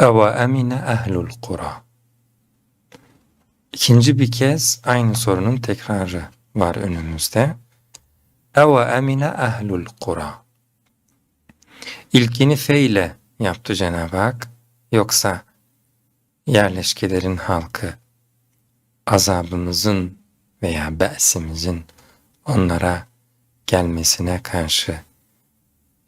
Eve emine ehlul kura. İkinci bir kez aynı sorunun tekrarı var önümüzde. Eve emine ehlul kura. İlkini fe ile yaptı Cenab-ı Hak. Yoksa yerleşkelerin halkı azabımızın veya be'simizin onlara gelmesine karşı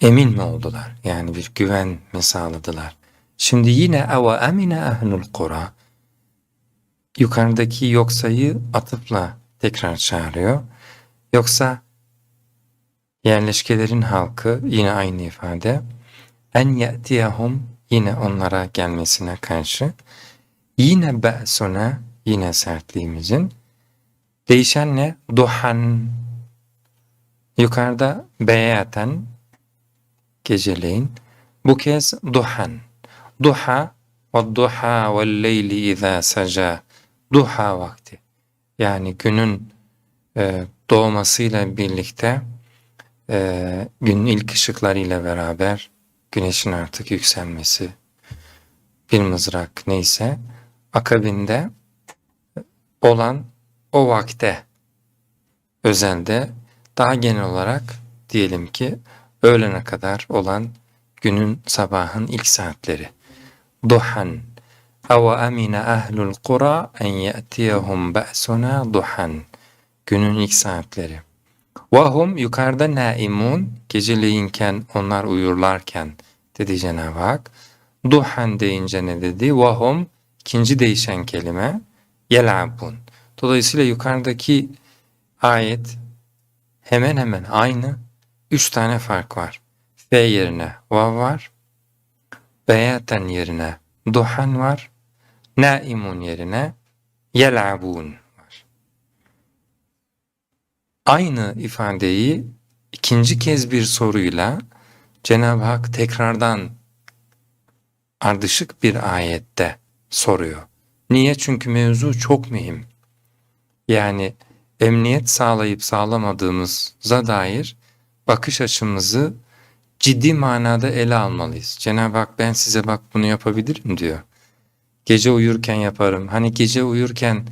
emin mi oldular? Yani bir güven mi sağladılar? Şimdi yine eve emine ehlul kura yukarıdaki yoksayı atıfla tekrar çağırıyor. Yoksa yerleşkelerin halkı yine aynı ifade. En ye'tiyahum yine onlara gelmesine karşı. Yine be'suna yine sertliğimizin. Değişen ne? Duhan. Yukarıda beyaten geceleyin. Bu kez duhan duha ve duha ve leyli izâ seca duha vakti yani günün e, doğmasıyla birlikte e, günün ilk ışıklarıyla beraber güneşin artık yükselmesi bir mızrak neyse akabinde olan o vakte özelde daha genel olarak diyelim ki öğlene kadar olan günün sabahın ilk saatleri. Duhan. Eve emine ehlul kura en ye'tiyehum be'suna duhan. Günün ilk saatleri. Vahum yukarıda naimun geceleyinken onlar uyurlarken dedi Cenab-ı Hak. Duhan deyince ne dedi? Vahum ikinci değişen kelime yel'abun. Dolayısıyla yukarıdaki ayet hemen hemen aynı. Üç tane fark var. F yerine vav var. Beyaten yerine duhan var. Naimun yerine yel'abun var. Aynı ifadeyi ikinci kez bir soruyla Cenab-ı Hak tekrardan ardışık bir ayette soruyor. Niye? Çünkü mevzu çok mühim. Yani emniyet sağlayıp sağlamadığımıza dair bakış açımızı ciddi manada ele almalıyız. Cenab-ı Hak ben size bak bunu yapabilirim diyor. Gece uyurken yaparım. Hani gece uyurken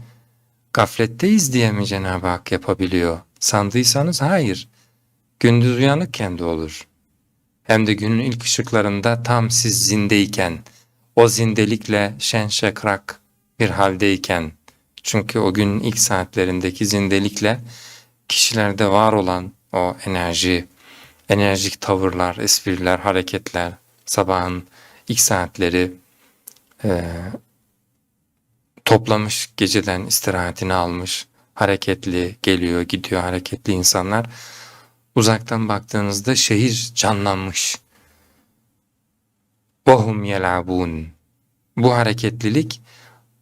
gafletteyiz diye mi Cenab-ı Hak yapabiliyor? Sandıysanız hayır. Gündüz uyanıkken de olur. Hem de günün ilk ışıklarında tam siz zindeyken, o zindelikle şen şakrak bir haldeyken, çünkü o günün ilk saatlerindeki zindelikle kişilerde var olan o enerji, enerjik tavırlar, espriler, hareketler, sabahın ilk saatleri e, toplamış geceden istirahatini almış hareketli geliyor gidiyor hareketli insanlar uzaktan baktığınızda şehir canlanmış. Vahum yelabun. Bu hareketlilik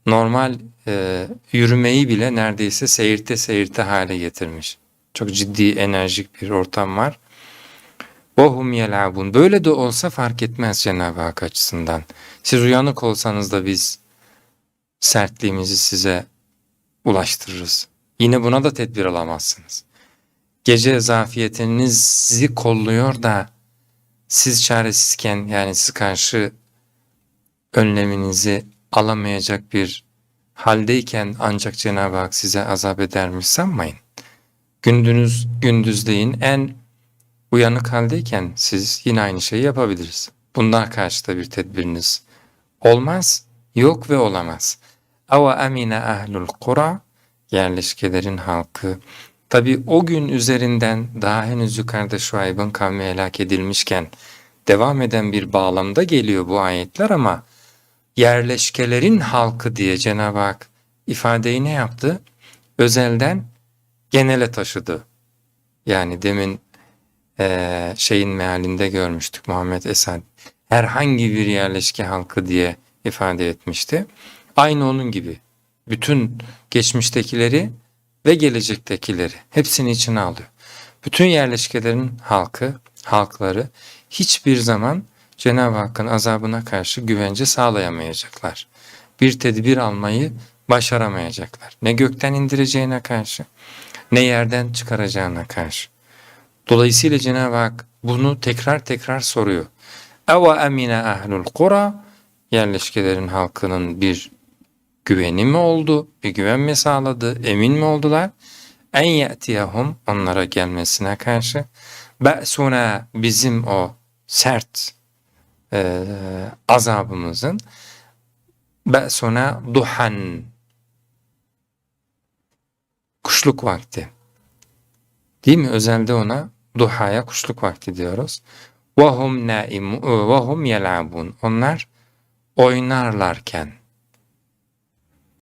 normal e, yürümeyi bile neredeyse seyirte seyirte hale getirmiş. Çok ciddi enerjik bir ortam var. Bohum yelabun. Böyle de olsa fark etmez Cenab-ı Hak açısından. Siz uyanık olsanız da biz sertliğimizi size ulaştırırız. Yine buna da tedbir alamazsınız. Gece zafiyetinizi kolluyor da siz çaresizken yani siz karşı önleminizi alamayacak bir haldeyken ancak Cenab-ı Hak size azap edermiş sanmayın. Gündüz gündüzleyin en uyanık haldeyken siz yine aynı şeyi yapabiliriz. Bundan karşı da bir tedbiriniz olmaz, yok ve olamaz. Ava amine ahlul kura yerleşkelerin halkı. Tabi o gün üzerinden daha henüz yukarıda Şuayb'ın kavmi helak edilmişken devam eden bir bağlamda geliyor bu ayetler ama yerleşkelerin halkı diye Cenab-ı Hak ifadeyi ne yaptı? Özelden genele taşıdı. Yani demin e, şeyin mealinde görmüştük Muhammed Esad. Herhangi bir yerleşke halkı diye ifade etmişti. Aynı onun gibi. Bütün geçmiştekileri ve gelecektekileri hepsini içine alıyor. Bütün yerleşkelerin halkı, halkları hiçbir zaman Cenab-ı Hakk'ın azabına karşı güvence sağlayamayacaklar. Bir tedbir almayı başaramayacaklar. Ne gökten indireceğine karşı ne yerden çıkaracağına karşı. Dolayısıyla Cenab-ı Hak bunu tekrar tekrar soruyor. Eva emine ahlul kura yerleşkelerin halkının bir güveni mi oldu? Bir güven mi sağladı? Emin mi oldular? En ye'tiyahum onlara gelmesine karşı be'suna bizim o sert e, azabımızın be'suna duhan kuşluk vakti. Değil mi? Özelde ona duhaya kuşluk vakti diyoruz. وَهُمْ نَائِمُ وَهُمْ يَلَعَبُونَ Onlar oynarlarken